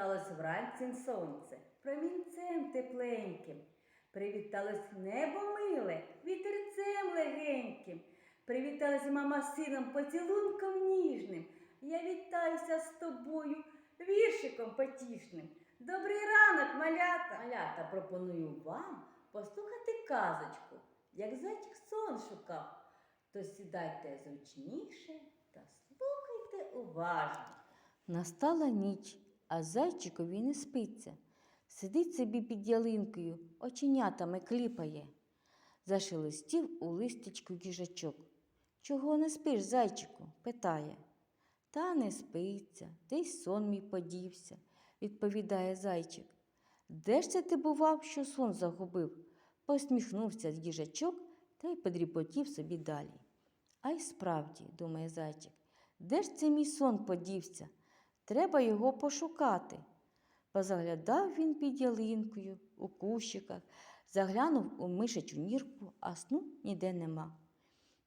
Привіталось вранці сонце, промінцем тепленьким. Привіталось небо миле, вітерцем легеньким. Привіталась мама з сином поцілунком ніжним. Я вітаюся з тобою віршиком потішним. Добрий ранок, малята! Малята, пропоную вам послухати казочку, як зайчик сон шукав. То сідайте зручніше та слухайте уважно. Настала ніч, а зайчикові не спиться. Сидить собі під ялинкою, оченятами кліпає. Зашелестів у листячку їжачок. Чого не спиш, зайчику? питає. Та не спиться, десь сон мій подівся, відповідає зайчик. Де ж це ти бував, що сон загубив? Посміхнувся їжачок та й подріпотів собі далі. А й справді, думає зайчик, де ж це мій сон подівся? Треба його пошукати. Позаглядав він під ялинкою, у кущиках, заглянув у мишечу нірку, а сну ніде нема.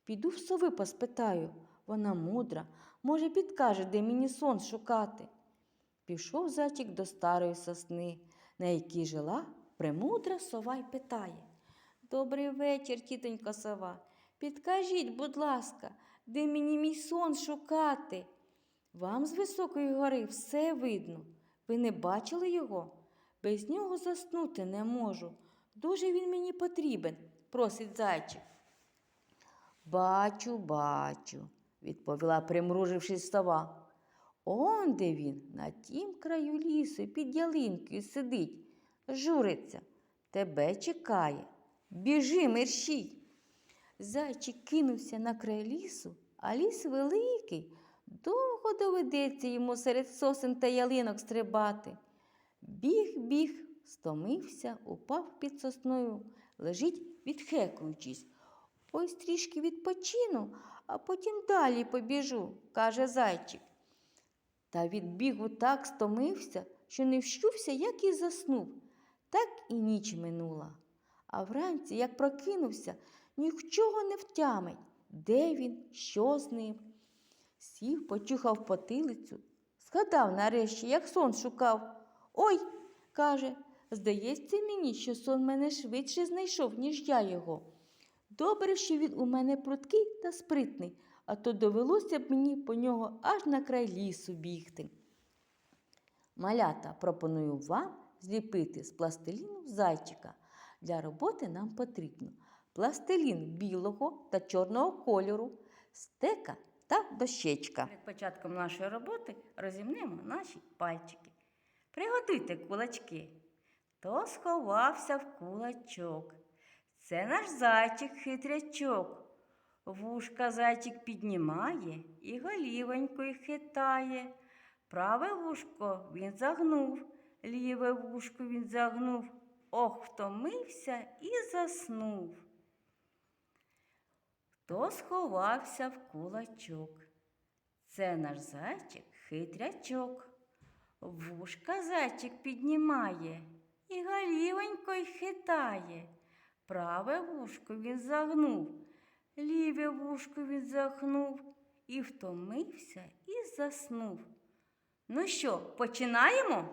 Піду в сови поспитаю, вона мудра, може, підкаже, де мені сон шукати. Пішов зайчик до старої сосни, на якій жила премудра сова й питає. Добрий вечір, тітонько сова. Підкажіть, будь ласка, де мені мій сон шукати? Вам з високої гори все видно. Ви не бачили його? Без нього заснути не можу. Дуже він мені потрібен, просить зайчик. Бачу, бачу, відповіла, примружившись сова. Он де він, на тім краю лісу, під ялинкою сидить, журиться, тебе чекає. Біжи, мерщій. Зайчик кинувся на край лісу, а ліс великий. Довго доведеться йому серед сосен та ялинок стрибати. Біг, біг, стомився, упав під сосною, лежить, відхекуючись. Ось трішки відпочину, а потім далі побіжу, каже зайчик. Та від бігу так стомився, що не вщувся, як і заснув. Так і ніч минула. А вранці, як прокинувся, нічого не втямить, де він, що з ним. Сів, почухав потилицю, згадав нарешті, як сон шукав. Ой, каже, здається мені, що сон мене швидше знайшов, ніж я його. Добре, що він у мене пруткий та спритний, а то довелося б мені по нього аж на край лісу бігти. Малята пропоную вам зліпити з пластиліну зайчика. Для роботи нам потрібно пластилін білого та чорного кольору, стека та дощечка. Перед початком нашої роботи розімнемо наші пальчики. Приготуйте кулачки. То сховався в кулачок. Це наш зайчик хитрячок. Вушка зайчик піднімає і голівонькою хитає. Праве вушко він загнув, ліве вушко він загнув. Ох, втомився і заснув. Хто сховався в кулачок? Це наш зайчик хитрячок. Вушка зайчик піднімає і голівонькою хитає. Праве вушко він загнув, ліве вушко він загнув і втомився і заснув. Ну що, починаємо?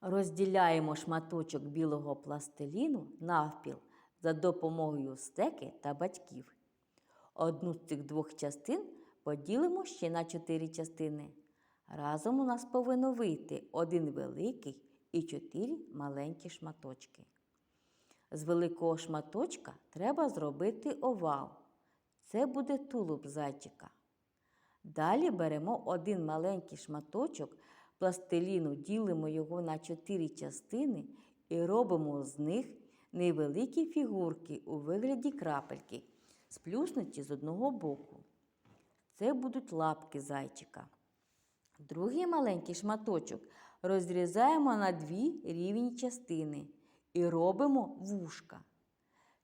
Розділяємо шматочок білого пластиліну навпіл за допомогою стеки та батьків. Одну з цих двох частин поділимо ще на чотири частини. Разом у нас повинно вийти один великий і чотири маленькі шматочки. З великого шматочка треба зробити овал. Це буде тулуб зайчика. Далі беремо один маленький шматочок пластиліну, ділимо його на чотири частини і робимо з них невеликі фігурки у вигляді крапельки, сплюснуті з одного боку. Це будуть лапки зайчика. Другий маленький шматочок розрізаємо на дві рівні частини і робимо вушка.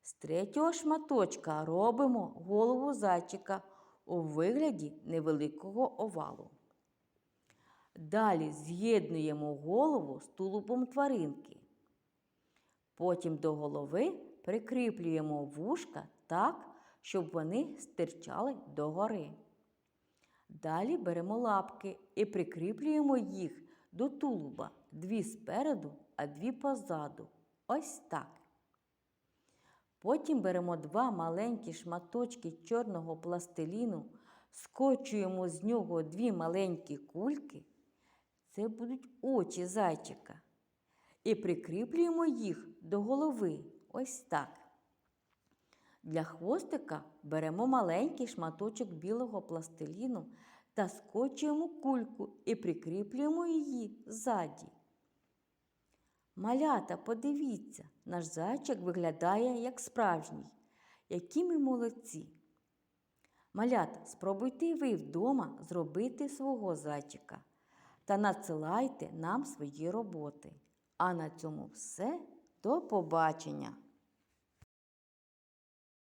З третього шматочка робимо голову зайчика у вигляді невеликого овалу. Далі з'єднуємо голову з тулубом тваринки. Потім до голови прикріплюємо вушка так, щоб вони стирчали догори. Далі беремо лапки і прикріплюємо їх до тулуба, дві спереду, а дві позаду. Ось так. Потім беремо два маленькі шматочки чорного пластиліну, скочуємо з нього дві маленькі кульки. Це будуть очі зайчика. І прикріплюємо їх до голови. Ось так. Для хвостика беремо маленький шматочок білого пластиліну та скочуємо кульку і прикріплюємо її ззаді. Малята, подивіться, наш зайчик виглядає як справжній. Які ми молодці. Малята, спробуйте ви вдома зробити свого зайчика та надсилайте нам свої роботи. А на цьому все. До побачення!